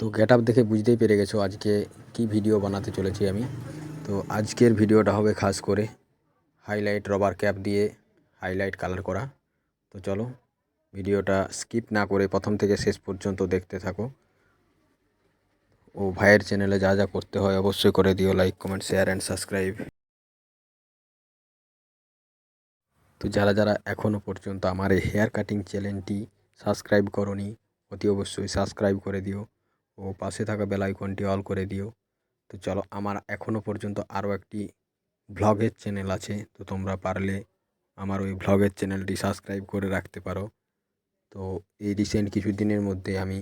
তো get up দেখে বুঝতেই পেরে গেছো আজকে কি ভিডিও বানাতে চলেছি আমি। তো আজকের ভিডিওটা হবে খাস করে হাইলাইট রবার ক্যাপ দিয়ে হাইলাইট কালার করা। তো চলো ভিডিওটা স্কিপ না করে প্রথম থেকে শেষ পর্যন্ত দেখতে থাকো। ও ভাইয়ের চ্যানেলে যা যা করতে হয় অবশ্যই করে দিও like comment share and subscribe তো যারা যারা এখনও পর্যন্ত আমার এই হেয়ার কাটিং চ্যানেলটি সাবস্ক্রাইব করনি, অতি অবশ্যই সাবস্ক্রাইব করে দিও। ও পাশে থাকা বেল আইকনটি অল করে দিও। তো চলো, আমার এখনও পর্যন্ত আরও একটি ভ্লগের চ্যানেল আছে। তো তোমরা পারলে আমার ওই ভ্লগের চ্যানেলটি সাবস্ক্রাইব করে রাখতে পারো। তো এই রিসেন্ট কিছু দিনের মধ্যে আমি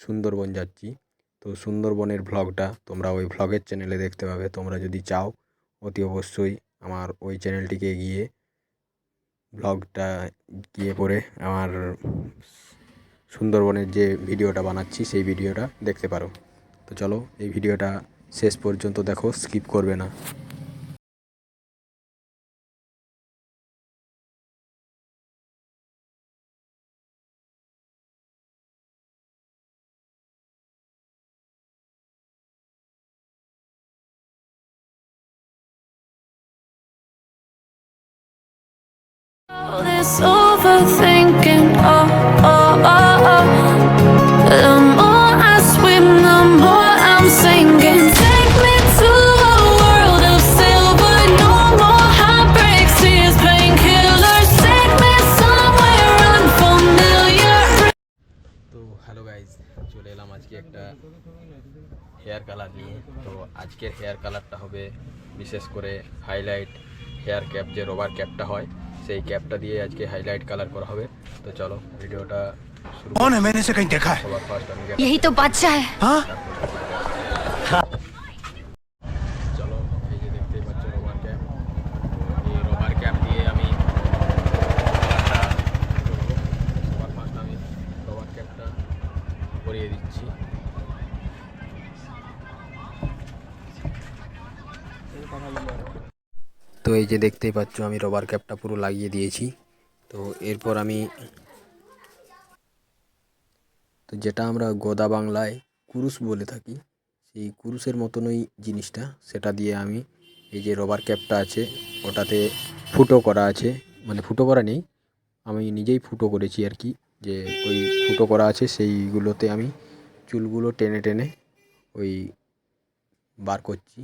সুন্দরবন যাচ্ছি। তো সুন্দরবনের ভ্লগটা তোমরা ওই ভ্লগের চ্যানেলে দেখতে পাবে। তোমরা যদি চাও, অতি অবশ্যই আমার ওই চ্যানেলটিকে গিয়ে ব্লগটা গিয়ে পরে আমার সুন্দরবনের যে ভিডিওটা বানাচ্ছি সেই ভিডিওটা দেখতে পারো। তো চলো এই ভিডিওটা শেষ পর্যন্ত দেখো স্কিপ করবে না। Overthinking, হেয়ার কালার নিয়ে তো আজকের হেয়ার কালারটা হবে বিশেষ করে হাইলাইট হেয়ার ক্যাপ যে রবার ক্যাপটা হয় সেই ক্যাপটা দিয়ে আজকে হাইলাইট কালার করা হবে তো চলো ভিডিওটা শুরু कौन है मैंने इसे कहीं देखा है সবার ফার্স্ট আমি gap यही तो बादशाह है हाँ তো এই যে দেখতেই পাচ্ছ, আমি রবার ক্যাপটা পুরো লাগিয়ে দিয়েছি। তো এরপর আমি তো যেটা আমরা গোদা বাংলায় কুরুশ বলে থাকি, সেই কুরুশের মতনই জিনিসটা, সেটা দিয়ে আমি এই যে রবার ক্যাপটা আছে, ওটাতে ফুটো করা আছে। মানে ফুটো করা নেই, আমি নিজেই ফুটো করেছি আর কি, যে ওই ফুটো করা আছে, সেইগুলোতে আমি চুলগুলো টেনে টেনে ওই বার করছি।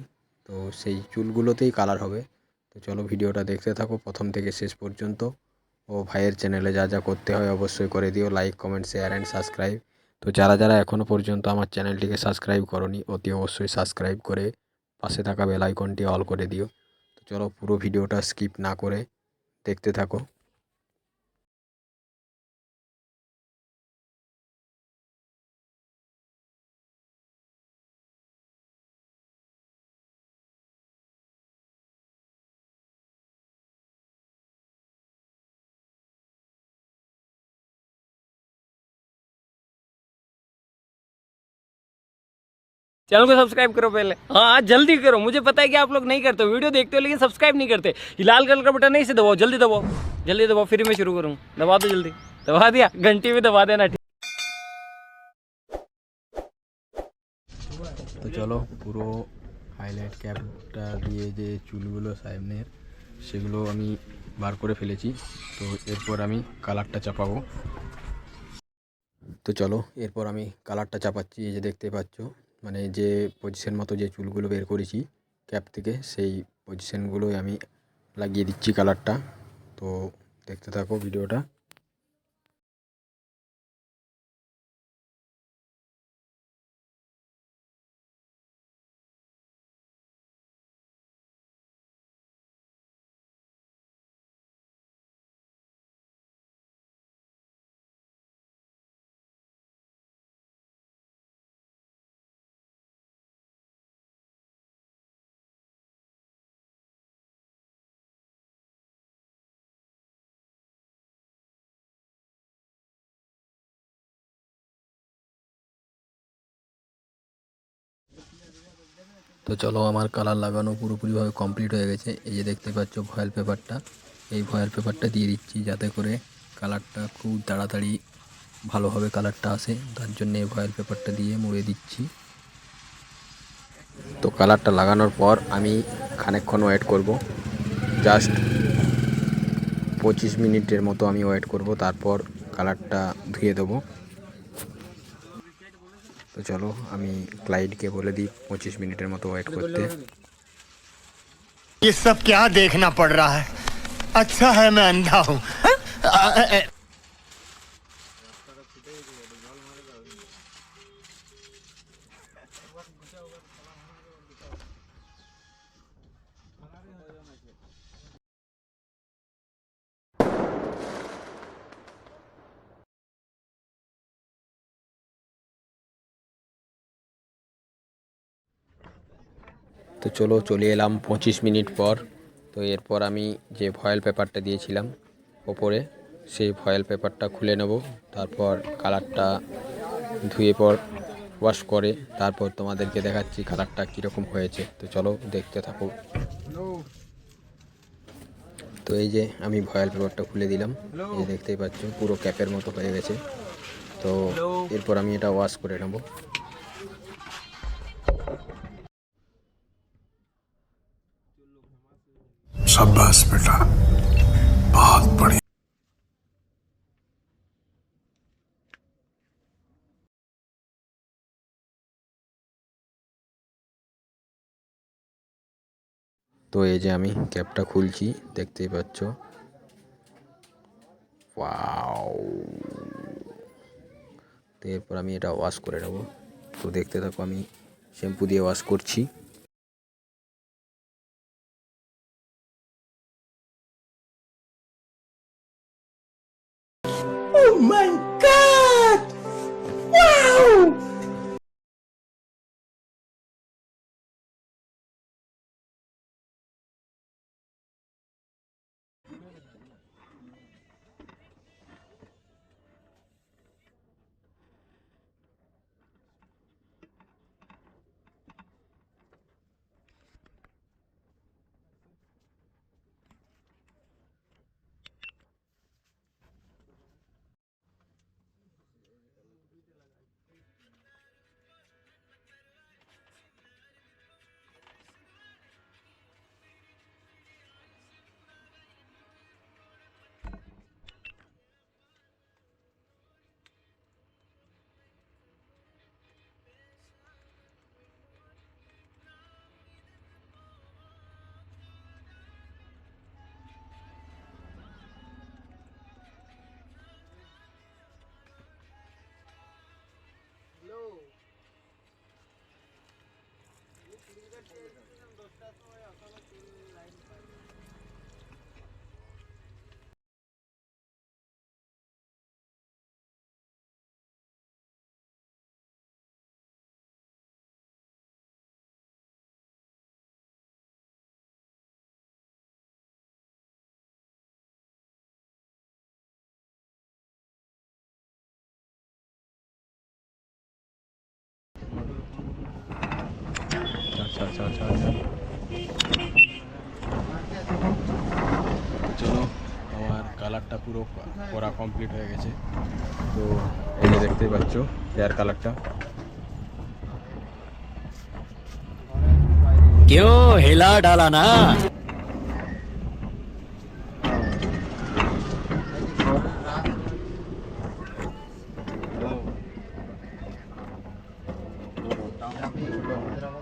তো সেই চুলগুলোতেই কালার হবে। তো চলো ভিডিওটা দেখতে থাকো, প্রথম থেকে শেষ পর্যন্ত। ও ভাইয়ের চ্যানেলে যা যা করতে হয় অবশ্যই করে দিও like comment share and subscribe তো যারা যারা এখনও পর্যন্ত আমার চ্যানেলটিকে সাবস্ক্রাইব করনি, অতি অবশ্যই সাবস্ক্রাইব করে পাশে থাকা বেল আইকনটি অল করে দিও। তো চলো পুরো ভিডিওটা স্কিপ না করে দেখতে থাকো। चैनल को सब्सक्राइब करो पहले हाँ जल्दी करो मुझे पता है कि आप लोग नहीं करते हो वीडियो देखते हो लेकिन सब्सक्राइब नहीं करते ये लाल कलर का बटन नहीं से दबाओ जल्दी दबाओ जल्दी दबाओ फिर मैं शुरू करूँ दबा दो जल्दी दबा दिया घंटी भी दबा देना ठीक তো চলো পুরো হাইলাইট ক্যাপটা দিয়ে যে চুলগুলো সামনের সেগুলো আমি বার করে ফেলেছি তো এরপর আমি কালারটা চাপাবো তো চলো এরপর আমি কালারটা চাপাচ্ছি এই যে দেখতে পাচ্ছ মানে যে পজিশন মতো যে চুলগুলো বের করেছি ক্যাপ থেকে, সেই পজিশনগুলোই আমি লাগিয়ে দিচ্ছি কালারটা তো দেখতে থাকো ভিডিওটা তো চলো আমার কালার লাগানো পুরোপুরিভাবে কমপ্লিট হয়ে গেছে। এই যে দেখতে পাচ্ছ ভয়েল পেপারটা, এই ভয়েল পেপারটা দিয়ে দিচ্ছি যাতে করে কালারটা খুব তাড়াতাড়ি ভালোভাবে কালারটা আসে। তার জন্য এই ভয়েল পেপারটা দিয়ে মুড়ে দিচ্ছি। তো কালারটা লাগানোর পর আমি খানিকক্ষণ ওয়েট করব। জাস্ট পঁচিশ মিনিটের মতো আমি ওয়েট করব, তারপর কালারটা ধুয়ে দেবো। তো চলো আমি ক্লাইন্টকে বলে দিই পঁচিশ মিনিটের মতো ওয়েট করতে ये सब क्या देखना पड़ रहा है अच्छा है मैं अंधा हूँ তো চলো চলে এলাম পঁচিশ মিনিট পর। তো এরপর আমি যে ফয়েল পেপারটা দিয়েছিলাম ওপরে সেই ফয়েল পেপারটা খুলে নেব। তারপর কালারটা ধুয়ে পর ওয়াশ করে তারপর তোমাদেরকে দেখাচ্ছি কালারটা কীরকম হয়েছে। তো চলো দেখতে থাকো। তো এই যে আমি ভয়েল পেপারটা খুলে দিলাম। এই যে দেখতেই পাচ্ছ পুরো ক্যাপের মতো হয়ে গেছে। তো এরপর আমি এটা ওয়াশ করে নেব। शाबाश बेटा बहुत बढ़िया তো এই যে আমি ক্যাপটা খুলছি দেখতেই পাচ্ছ ওয়াও তো এরপর আমি এটা ওয়াশ করে নেব তো দেখতে থাকো আমি শ্যাম্পু দিয়ে ওয়াশ করছি mãe. Dostlar, o ya, চল চল চল চলো আমার কালারটা পুরো করা কমপ্লিট হয়ে গেছে। তো এই যে দেখতেই পাচ্ছ হেয়ার কালারটা কেউ হেলা ডালা না। Gracias.